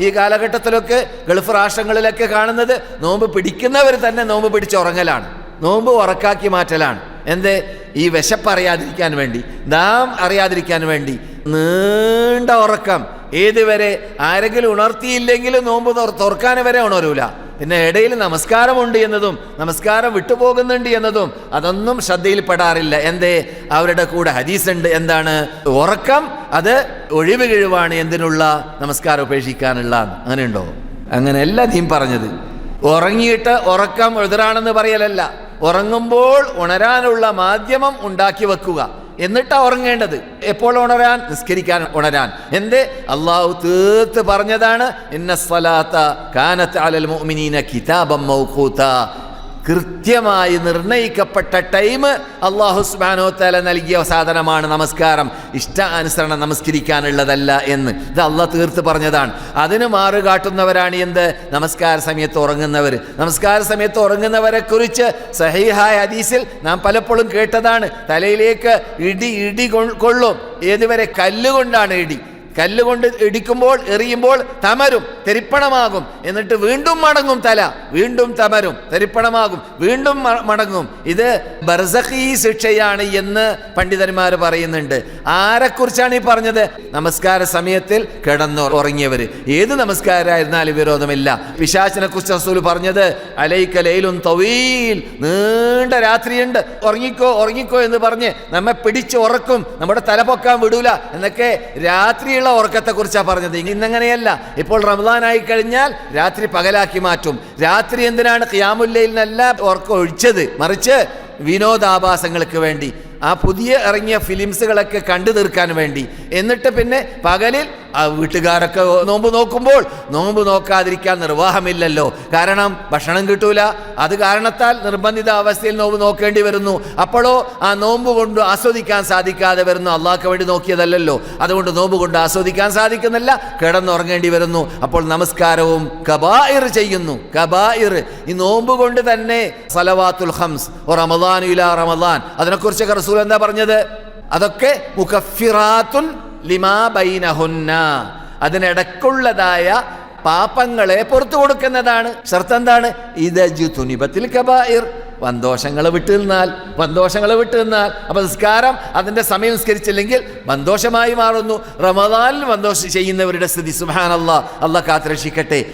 ഈ കാലഘട്ടത്തിലൊക്കെ ഗൾഫ് രാഷ്ട്രങ്ങളിലൊക്കെ കാണുന്നത് നോമ്പ് പിടിക്കുന്നവർ തന്നെ നോമ്പ് പിടിച്ചുറങ്ങലാണ് നോമ്പ് ഉറക്കാക്കി മാറ്റലാണ്. എന്ത്? ഈ വിശപ്പറിയാതിരിക്കാൻ വേണ്ടി നാം അറിയാതിരിക്കാൻ വേണ്ടി നീണ്ട ഉറക്കം. ഏതുവരെ ആരെങ്കിലും ഉണർത്തിയില്ലെങ്കിലും നോമ്പ് തുറ- തുറക്കാൻ വരെ ഉണരൂല. പിന്നെ ഇടയിൽ നമസ്കാരമുണ്ട് എന്നതും നമസ്കാരം വിട്ടുപോകുന്നുണ്ട് എന്നതും അതൊന്നും ശ്രദ്ധയിൽപ്പെടാറില്ല. എന്തേ? അവരുടെ കൂടെ ഹദീസ് ഉണ്ട് എന്താണ്? ഉറക്കം അത് ഒഴിവ് കിഴിവാണ് എന്തിനുള്ള നമസ്കാരം ഉപേക്ഷിക്കാനുള്ള അങ്ങനെയുണ്ടോ? അങ്ങനെയല്ല നീ പറഞ്ഞത്. ഉറങ്ങിയിട്ട് ഉറക്കം എതിരാണെന്ന് പറയലല്ല. ഉറങ്ങുമ്പോൾ ഉണരാനുള്ള മാധ്യമം ഉണ്ടാക്കി വെക്കുക. എന്നിട്ടാ ഉറങ്ങേണ്ടത്. എപ്പോൾ ഉണരാൻ? നിസ്കരിക്കാൻ ഉണരാൻ. എന്ത്? അള്ളാഹു തീർത്ത് പറഞ്ഞതാണ് ഇന്ന അലൽ കൃത്യമായി നിർണയിക്കപ്പെട്ട ടൈം അള്ളാഹു സുബാനോ തല നൽകിയ സാധനമാണ് നമസ്കാരം. ഇഷ്ടാനുസരണം നമസ്കരിക്കാനുള്ളതല്ല എന്ന്. ഇത് അള്ളാഹ് തീർത്ത് പറഞ്ഞതാണ്. അതിന് മാറുകാട്ടുന്നവരാണ് എന്ത്? നമസ്കാര സമയത്ത് ഉറങ്ങുന്നവർ നമസ്കാര സമയത്ത് ഉറങ്ങുന്നവരെ കുറിച്ച് സഹിഹായ ഹദീസിൽ നാം പലപ്പോഴും കേട്ടതാണ്. തലയിലേക്ക് ഇടി ഇടി കൊള്ളും. ഏതുവരെ കല്ലുകൊണ്ടാണ് ഇടി. കല്ലുകൊണ്ട് ഇടിക്കുമ്പോൾ എറിയുമ്പോൾ തമരും തെരിപ്പണമാകും. എന്നിട്ട് വീണ്ടും മടങ്ങും തല. വീണ്ടും തമരും തെരിപ്പണമാകും. വീണ്ടും മടങ്ങും. ഇത് ബർസഖി ശിക്ഷയാണ് എന്ന് പണ്ഡിതന്മാർ പറയുന്നുണ്ട്. ആരെക്കുറിച്ചാണ് ഈ പറഞ്ഞത്? നമസ്കാര സമയത്തിൽ കിടന്നു ഉറങ്ങിയവർ ഏത് നമസ്കാരമായിരുന്നാലും വിരോധമില്ല. പിശാചിനെ കുറിച്ച് റസൂൽ പറഞ്ഞത് അലൈക്ക ലൈലും തവീൽ. നീണ്ട രാത്രിയുണ്ട്. ഉറങ്ങിക്കോ ഉറങ്ങിക്കോ എന്ന് പറഞ്ഞ് നമ്മെ പിടിച്ച് ഉറക്കും നമ്മുടെ തല പൊക്കാൻ വിടൂല. എന്നൊക്കെ രാത്രിയുള്ള ഉറക്കത്തെ കുറിച്ചാണ് പറഞ്ഞത് ഇന്നങ്ങനെയല്ല. ഇപ്പോൾ റമദാനായി കഴിഞ്ഞാൽ രാത്രി പകലാക്കി മാറ്റും. രാത്രി എന്തിനാണ് ഖിയാമുല്ലയിൽ നിന്നല്ല ഉറക്കം ഒഴിച്ചത്? മറിച്ച് വിനോദാഭാസങ്ങൾക്ക് വേണ്ടി. ആ പുതിയ ഇറങ്ങിയ ഫിലിംസുകളൊക്കെ കണ്ടു തീർക്കാൻ വേണ്ടി. എന്നിട്ട് പിന്നെ പകലിൽ ആ വീട്ടുകാരൊക്കെ നോമ്പ് നോക്കുമ്പോൾ നോമ്പ് നോക്കാതിരിക്കാൻ നിർവാഹമില്ലല്ലോ. കാരണം ഭക്ഷണം കിട്ടൂല. അത് കാരണത്താൽ നിർബന്ധിത അവസ്ഥയിൽ നോമ്പ് നോക്കേണ്ടി വരുന്നു. അപ്പോഴോ ആ നോമ്പ് കൊണ്ട് ആസ്വദിക്കാൻ സാധിക്കാതെ വരുന്നു. അള്ളാഹ്ക്ക് വേണ്ടി നോക്കിയതല്ലല്ലോ. അതുകൊണ്ട് നോമ്പ് കൊണ്ട് ആസ്വദിക്കാൻ സാധിക്കുന്നില്ല. കിടന്നുറങ്ങേണ്ടി വരുന്നു. അപ്പോൾ നമസ്കാരവും കബായിർ ചെയ്യുന്നു. കബായിർ. ഈ നോമ്പ് കൊണ്ട് തന്നെ സലവാത്തുൽ ഹംസ് ഓ റമദാൻ ഇല റമദാൻ. അതിനെക്കുറിച്ചൊക്കെ റസൂൽ എന്താ പറഞ്ഞത്? അതൊക്കെ മുഖഫിറാത്തുൻ ലിമാ ബൈനഹുന്ന. അതിനിടക്കുള്ളതായ പാപങ്ങളെ പുറത്തു കൊടുക്കുന്നതാണ്. ഷർത്ത് എന്താണ് ഇത് തുനിപത്തിൽ കബായിർ. വന്തോഷങ്ങളെ വിട്ടു നിന്നാൽ വന്തോഷങ്ങളെ വിട്ടു നിന്നാൽ അപ്പൊ നിസ്കാരം അതിന്റെ സമയം നിസ്കരിച്ചില്ലെങ്കിൽ വന്തോഷമായി മാറുന്നു. റമദാനിൽ വന്തോഷം ചെയ്യുന്നവരുടെ സ്ഥിതി അള്ളാ അള്ളാഹ് കാത്തുരക്ഷിക്കട്ടെ.